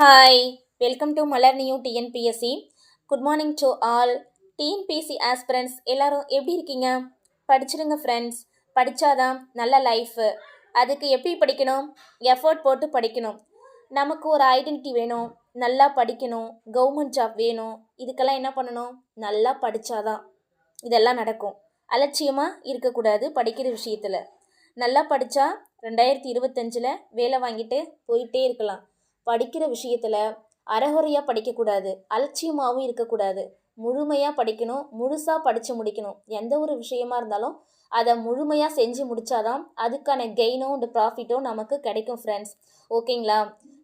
Hi welcome to Malar new TNPSC good morning to all TNPSC aspirants எல்லாரும் எப்படி இருக்கீங்க? படிச்சிருங்க friends படித்தாதான் நல்ல life அதுக்கு எப்படி படிக்கணும்? எஃபர்ட் போட்டு படிக்கணும். நமக்கு ஒரு ஐடென்டிட்டி வேணும். நல்லா படிக்கணும். கவர்மெண்ட் ஜாப் வேணும். இதுக்கெல்லாம் என்ன பண்ணணும்? நல்லா படித்தாதான் இதெல்லாம் நடக்கும். அலட்சியமாக இருக்கக்கூடாது படிக்கிற விஷயத்தில். நல்லா படித்தா ரெண்டாயிரத்தி இருபத்தஞ்சில் வேலை வாங்கிட்டு போயிட்டே இருக்கலாம். படிக்கிற விஷயத்தில் அறகுறையாக படிக்கக்கூடாது அலட்சியமாகவும் இருக்கக்கூடாது. முழுமையாக படிக்கணும் முழுசாக படித்து முடிக்கணும். எந்த ஒரு விஷயமா இருந்தாலும் அதை முழுமையாக செஞ்சு முடித்தாதான் அதுக்கான கெயினோ இந்த ப்ராஃபிட்டும் நமக்கு கிடைக்கும் ஃப்ரெண்ட்ஸ் ஓகேங்களா?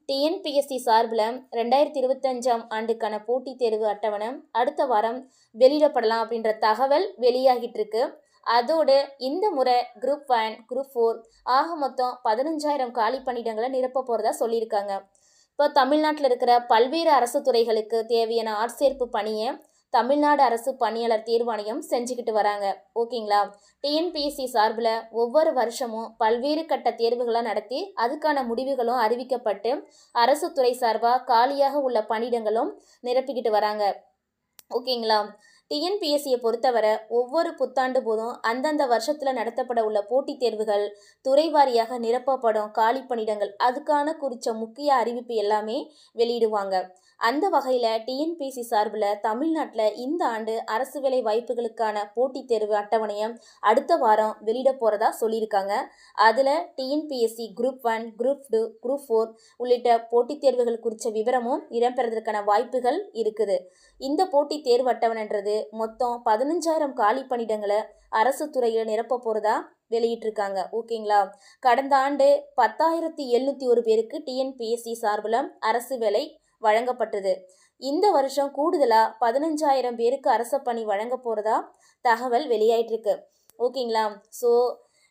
டிஎன்பிஎஸ்சி சார்பில் ரெண்டாயிரத்தி இருபத்தஞ்சாம் ஆண்டுக்கான போட்டித் தேர்வு அட்டவணை அடுத்த வாரம் வெளியிடப்படலாம் அப்படின்ற தகவல் வெளியாகிட்டு இருக்கு. அதோடு இந்த முறை குரூப் ஒன் குரூப் ஃபோர் ஆக மொத்தம் பதினஞ்சாயிரம் காலி பணியிடங்களை நிரப்ப போகிறதா சொல்லியிருக்காங்க. இப்போ தமிழ்நாட்டில் இருக்கிற பல்வேறு அரசு துறைகளுக்கு தேவையான ஆட்சேர்ப்பு பணியை தமிழ்நாடு அரசு பணியாளர் தேர்வாணையம் செஞ்சுக்கிட்டு வராங்க. ஓகேங்களா? டிஎன்பிஎஸ்சி சார்பில் ஒவ்வொரு வருஷமும் பல்வேறு கட்ட தேர்வுகளை நடத்தி அதுக்கான முடிவுகளும் அறிவிக்கப்பட்டு அரசு துறை சார்பாக காலியாக உள்ள பணியிடங்களும் நிரப்பிக்கிட்டு வராங்க. ஓகேங்களா? டிஎன்பிஎஸ்சியை பொறுத்தவரை ஒவ்வொரு புத்தாண்டு போதும் அந்தந்த வருஷத்தில் நடத்தப்பட உள்ள போட்டித் தேர்வுகள் துறை வாரியாக நிரப்பப்படும் காலி பணியிடங்கள் அதுக்கான குறித்த முக்கிய அறிவிப்பு எல்லாமே வெளியிடுவாங்க. அந்த வகையில் டிஎன்பிஎஸ்சி சார்பில் தமிழ்நாட்டில் இந்த ஆண்டு அரசு வேலை வாய்ப்புகளுக்கான போட்டித் தேர்வு அட்டவணையை அடுத்த வாரம் வெளியிட போகிறதா சொல்லியிருக்காங்க. அதில் TNPSC group one group two group four உள்ளிட்ட போட்டித் தேர்வுகள் குறித்த விவரமும் இடம்பெறதற்கான வாய்ப்புகள் இருக்குது. இந்த போட்டித் தேர்வு அட்டவணைன்றது மொத்தம் பதினஞ்சாயிரம் காலி பணியிடங்களை அரசு துறையில் நிரப்ப போகிறதா வெளியிட்டிருக்காங்க. ஓகேங்களா? கடந்த ஆண்டு பத்தாயிரத்தி எழுநூற்றி ஒரு பேருக்கு டிஎன்பிஎஸ்சி சார்பில் அரசு வேலை வழங்கப்பட்டது. இந்த வருஷம் கூடுதலாக பதினஞ்சாயிரம் பேருக்கு அரச பணி வழங்க போகிறதா தகவல் வெளியாயிட்டிருக்கு. ஓகேங்களா? ஸோ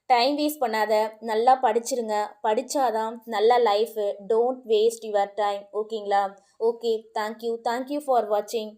டைம் வேஸ்ட் பண்ணாத நல்லா படிச்சிருங்க. படித்தாதான் நல்ல life don't waste your time ஓகேங்களா? Okay thank you thank you for வாட்சிங்